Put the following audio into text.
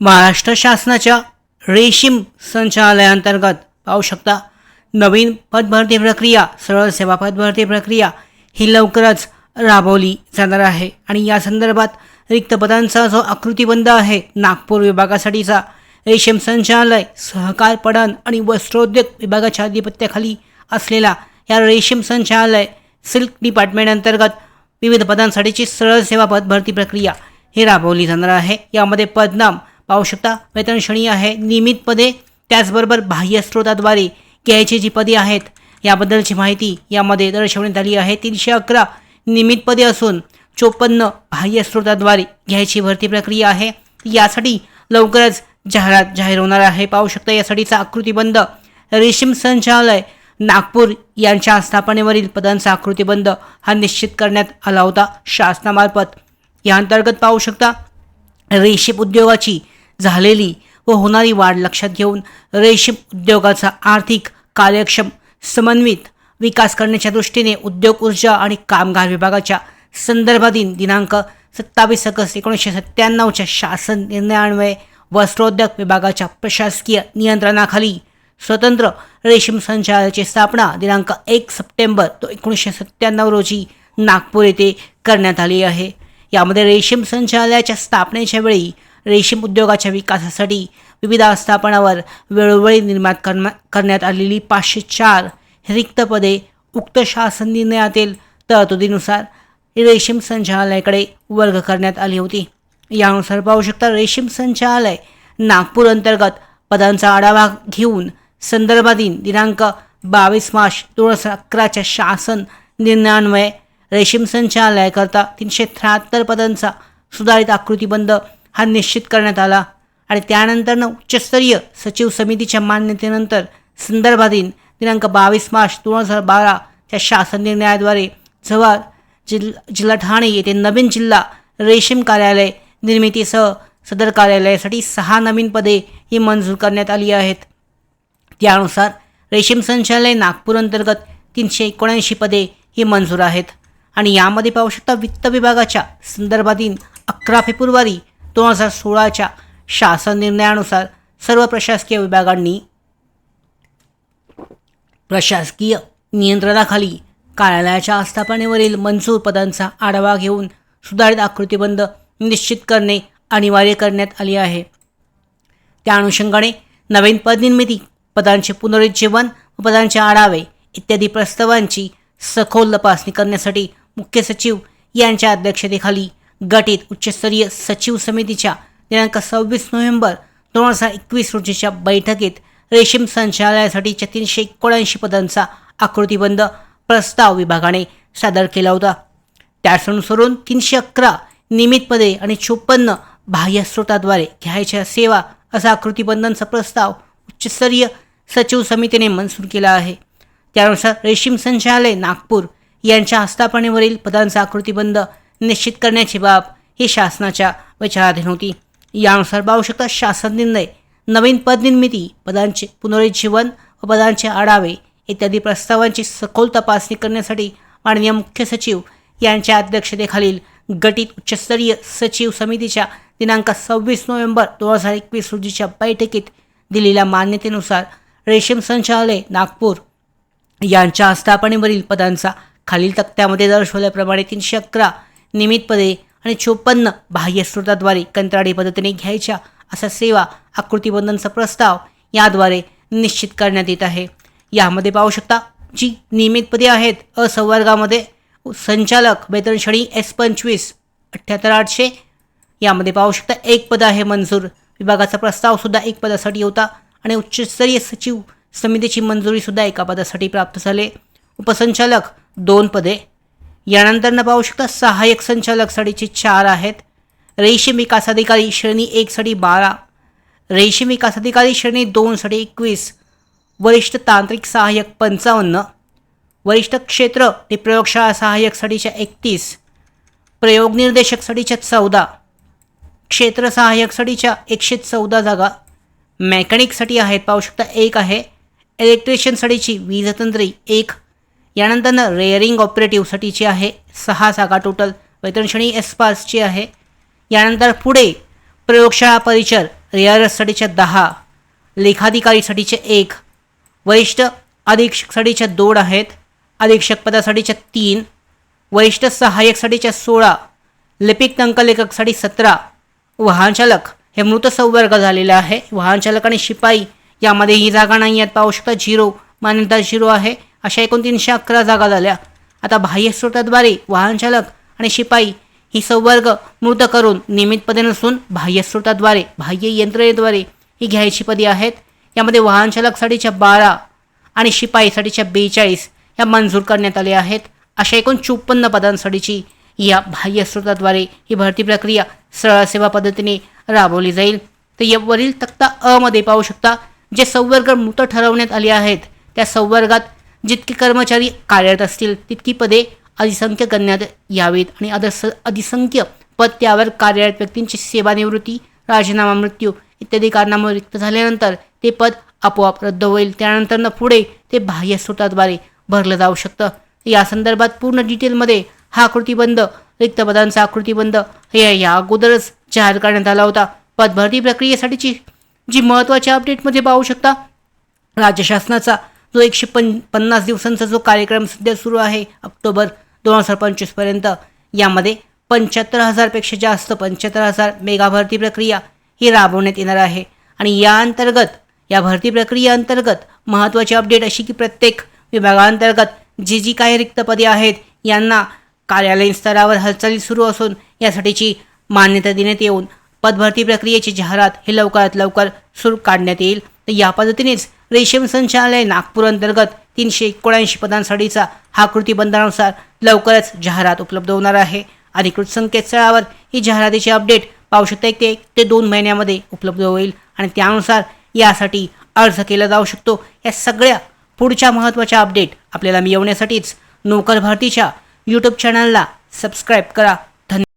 महाराष्ट्र शासनाच्या रेशीम संचालयांतर्गत पाहू शकता. नवीन पदभरती प्रक्रिया सरळ सेवा पदभरती प्रक्रिया ही लवकरच राबवली जाणार आहे. आणि या संदर्भात रिक्त पदांचा जो आकृतीबंध आहे नागपूर विभागासाठीचा रेशीम संचालय सहकार पडण आणि वस्त्रोद्योग विभागाच्या अधिपत्याखाली असलेला या रेशीम संचालय सिल्क डिपार्टमेंट अंतर्गत विविध पदांसाठीची सरळ सेवा पद भरती प्रक्रिया ही राबवली जाणार आहे. यामध्ये पदनाम पाहू शकता वेतन आहे. नियमित पदे त्याचबरोबर बाह्य स्रोताद्वारे घ्यायची जी पदे आहेत याबद्दलची माहिती यामध्ये दर्शवण्यात आली आहे. तीनशे अकरा नियमित पदे असून चोपन्न बाह्य स्रोताद्वारे घ्यायची भरती प्रक्रिया आहे. यासाठी लवकरच जाहिरात जाहीर होणार आहे. पाहू शकता यासाठीचा आकृतीबंध रेशीम संचालय नागपूर यांच्या स्थापनेवरील पदांचा आकृतीबंध हा निश्चित करण्यात आला होता शासनामार्फत. या अंतर्गत पाहू शकता रेशीम उद्योगाची झालेली व होणारी वाढ लक्षात घेऊन रेशीम उद्योगाचा आर्थिक कार्यक्षम समन्वित विकास करण्याच्या दृष्टीने उद्योग ऊर्जा आणि कामगार विभागाच्या संदर्भाधीन दिनांक सत्तावीस ऑगस्ट एकोणीसशे सत्त्याण्णवच्या शासन निर्णयान्वये वस्त्रोद्योग विभागाच्या प्रशासकीय नियंत्रणाखाली स्वतंत्र रेशीम संचालयाची स्थापना दिनांक एक सप्टेंबर तो एकोणीसशे सत्त्याण्णव रोजी नागपूर येथे करण्यात आली आहे. यामध्ये रेशीम संचालयाच्या स्थापनेच्या वेळी रेशीम उद्योगाच्या विकासासाठी विविध आस्थापनावर वेळोवेळी निर्माण करण्या करण्यात आलेली पाचशे चार रिक्त पदे उक्त शासन निर्णयातील तरतुदीनुसार रेशीम संचालयाकडे वर्ग करण्यात आली होती. यानुसार पाहू शकता रेशीम संचालय नागपूर अंतर्गत पदांचा आढावा घेऊन संदर्भाधीन दिनांक बावीस मार्च दोन हजार अकराच्या शासन निर्णयान्वये रेशीम संचालयाकरता तीनशे त्र्याहत्तर पदांचा सुधारित आकृतीबंध हा निश्चित करण्यात आला. आणि त्यानंतरनं उच्चस्तरीय सचिव समितीच्या मान्यतेनंतर संदर्भाधीन दिनांक बावीस मार्च दोन हजार बाराच्या शासन निर्णयाद्वारे जव्हार जिल जिल्हा ठाणे येथे नवीन जिल्हा रेशीम कार्यालय निर्मितीसह सदर कार्यालयासाठी सहा नवीन पदे ही मंजूर करण्यात आली आहेत. त्यानुसार रेशीम संचालय नागपूर अंतर्गत तीनशे एकोणऐंशी पदे ही मंजूर आहेत. आणि यामध्ये पाहू शकता वित्त विभागाच्या संदर्भातील अकरा फेब्रुवारी दोन हजार सोळाच्या शासन निर्णयानुसार सर्व प्रशासकीय विभागांनी प्रशासकीय नियंत्रणाखाली कार्यालयाच्या आस्थापनेवरील मंजूर पदांचा आढावा घेऊन सुधारित आकृतीबंध निश्चित करणे अनिवार्य करण्यात आले आहे. त्या अनुषंगाने नवीन पदनिर्मिती पदांचे पुनरुज्जीवन व पदांचे आढावे इत्यादी प्रस्तावांची सखोल तपासणी करण्यासाठी मुख्य सचिव यांच्या अध्यक्षतेखाली गटित उच्चस्तरीय सचिव समितीच्या दिनांक सव्वीस नोव्हेंबर दोन हजार एकवीस रोजीच्या बैठकीत रेशीम संचालयासाठीच्या तीनशे एकोणऐंशी पदांचा आकृतीबंध प्रस्ताव विभागाने सादर केला होता. त्यानुसरून तीनशे अकरा नियमित पदे आणि चोपन्न बाह्य स्रोताद्वारे घ्यायच्या सेवा असा आकृतीबंधांचा प्रस्ताव उच्चस्तरीय सचिव समितीने मंजूर केला आहे. त्यानुसार रेशीम संचालय नागपूर यांच्या आस्थापनेवरील पदांचा आकृतीबंध निश्चित करण्याची बाब ही शासनाच्या विचाराधीन होती. यानुसार आवश्यकता शकता शासन निर्णय नवीन पदनिर्मिती पदांचे पुनरुज्जीवन व पदांचे आढावे इत्यादी प्रस्तावांची सखोल तपासणी करण्यासाठी माननीय मुख्य सचिव यांच्या अध्यक्षतेखालील गटित उच्चस्तरीय सचिव समितीच्या दिनांक सव्वीस नोव्हेंबर दोन हजार एकवीस रोजीच्या बैठकीत दिलेल्या मान्यतेनुसार रेशीम संचालय नागपूर यांच्या आस्थापनेवरील पदांचा खालील तक्त्यामध्ये दर्शवल्याप्रमाणे तीनशे अकरा निमित्तपदे आणि चोपन्न बाह्यस्रोताद्वारे कंत्राटी पद्धतीने घ्यायच्या असा सेवा आकृतीबंधनचा प्रस्ताव याद्वारे निश्चित करण्यात येत आहे. यामध्ये पाहू शकता जी नियमितपदे आहेत असंवर्गामध्ये संचालक वेतन श्रेणी एस पंचवीस अठ्ठ्याहत्तर आठशे. यामध्ये पाहू शकता एक पद आहे मंजूर. विभागाचा प्रस्तावसुद्धा एक पदासाठी होता आणि उच्चस्तरीय सचिव समितीची मंजुरीसुद्धा एका पदासाठी प्राप्त झाले. उपसंचालक दोन पदे यानंतरनं पाहू शकता सहाय्यक संचालकसाठीचे चार आहेत. रेशीम विकास अधिकारी श्रेणी एकसाठी बारा. रेशीम विकास अधिकारी श्रेणी दोनसाठी एकवीस. वरिष्ठ तांत्रिक सहाय्यक पंचावन्न. वरिष्ठ क्षेत्र ते प्रयोगशाळा सहाय्यकसाठीच्या एकतीस. प्रयोग निर्देशकसाठीच्या चौदा. क्षेत्र सहाय्यकसाठीच्या एकशे चौदा जागा. मेकॅनिकसाठी आहेत पाहू शकता एक आहे. इलेक्ट्रिशियनसाठीची वीजतंत्री एक. यानंतर रेअरिंग ऑपरेटिव्हसाठीची आहे सहा जागा टोटल वेतन एस पासची आहे. यानंतर पुढे प्रयोगशाळा परिचर रेअरसाठीच्या दहा लेखाधिकारीसाठीचे एक वरिष्ठ अधीक्षकसाठीच्या दोन आहेत अधीक्षक पदासाठीच्या तीन वरिष्ठ सहाय्यकसाठीच्या सोळा लिपिक टंकलेखकसाठी सतरा वाहनचालक हे मृत संवर्ग झालेले आहे. वाहनचालक आणि शिपाई यामध्ये ही जागा नाही आहेत. पाहू शकता झिरो मान्यता झिरो आहे. अशा एकूण तीनशे अकरा जागा झाल्या. आता बाह्य स्रोताद्वारे वाहनचालक आणि शिपाई ही संवर्ग मृत करून नियमित पदे नसून बाह्य स्रोताद्वारे बाह्य यंत्रणेद्वारे ही घ्यायची पदे आहेत. यामध्ये वाहनचालकसाठीच्या बारा आणि शिपाईसाठीच्या बेचाळीस या मंजूर करण्यात आल्या आहेत. अशा एकूण चोपन्न पदांसाठीची या बाह्य स्रोताद्वारे ही भरती प्रक्रिया सरळ सेवा पद्धतीने राबवली जाईल. तर यावरील तक्ता अ मध्ये पाहू शकता. जे संवर्ग मृत ठरवण्यात आले आहेत त्या संवर्गात जितके कर्मचारी कार्यरत असतील तितकी पदे अधिसंख्य करण्यात यावीत आणि अदस अधिसंख्य पद त्यावर कार्यरत व्यक्तींची सेवानिवृत्ती राजीनामा मृत्यू इत्यादी कारणामुळे रिक्त झाल्यानंतर ते पद आपोआप रद्द होईल. त्यानंतरनं पुढे ते बाह्य स्रोताद्वारे भरलं जाऊ शकतं. या संदर्भात पूर्ण डिटेलमध्ये हा आकृतीबंध रिक्त पदांचा आकृतीबंध हे या अगोदरच जाहीर करण्यात आला होता. पद भरती प्रक्रियेसाठीची जी महत्त्वाच्या अपडेटमध्ये पाहू शकता राज्य शासनाचा जो एकशे पन पन्नास दिवसांचा जो कार्यक्रम सध्या सुरू आहे ऑक्टोबर दोन हजार पंचवीसपर्यंत यामध्ये पंच्याहत्तर हजारपेक्षा जास्त पंच्याहत्तर हजार मेगा भरती प्रक्रिया ही राबवण्यात येणार आहे. आणि या अंतर्गत या भरती प्रक्रियेअंतर्गत महत्त्वाची अपडेट अशी की प्रत्येक विभागाअंतर्गत जी जी काही रिक्त पदे आहेत यांना कार्यालयीन स्तरावर हालचाली सुरू असून यासाठीची मान्यता देण्यात येऊन पदभरती प्रक्रियेची जाहिरात ही लवकरात लवकर सुरू काढण्यात येईल. तर या पद्धतीनेच रेशीम संचालय नागपूर अंतर्गत तीनशे एकोणऐंशी पदांसाठीचा हा कृती बंधानुसार लवकरच जाहिरात उपलब्ध होणार आहे. अधिकृत संकेतस्थळावर ही जाहिरातीची अपडेट पाहू शकता एक ते एक ते दोन महिन्यामध्ये उपलब्ध होईल आणि त्यानुसार यासाठी अर्ज केला जाऊ शकतो. या सगळ्या पुढच्या महत्त्वाच्या अपडेट आपल्याला मिळवण्यासाठीच नोकर भारतीच्या यूट्यूब चॅनलला सबस्क्राईब करा.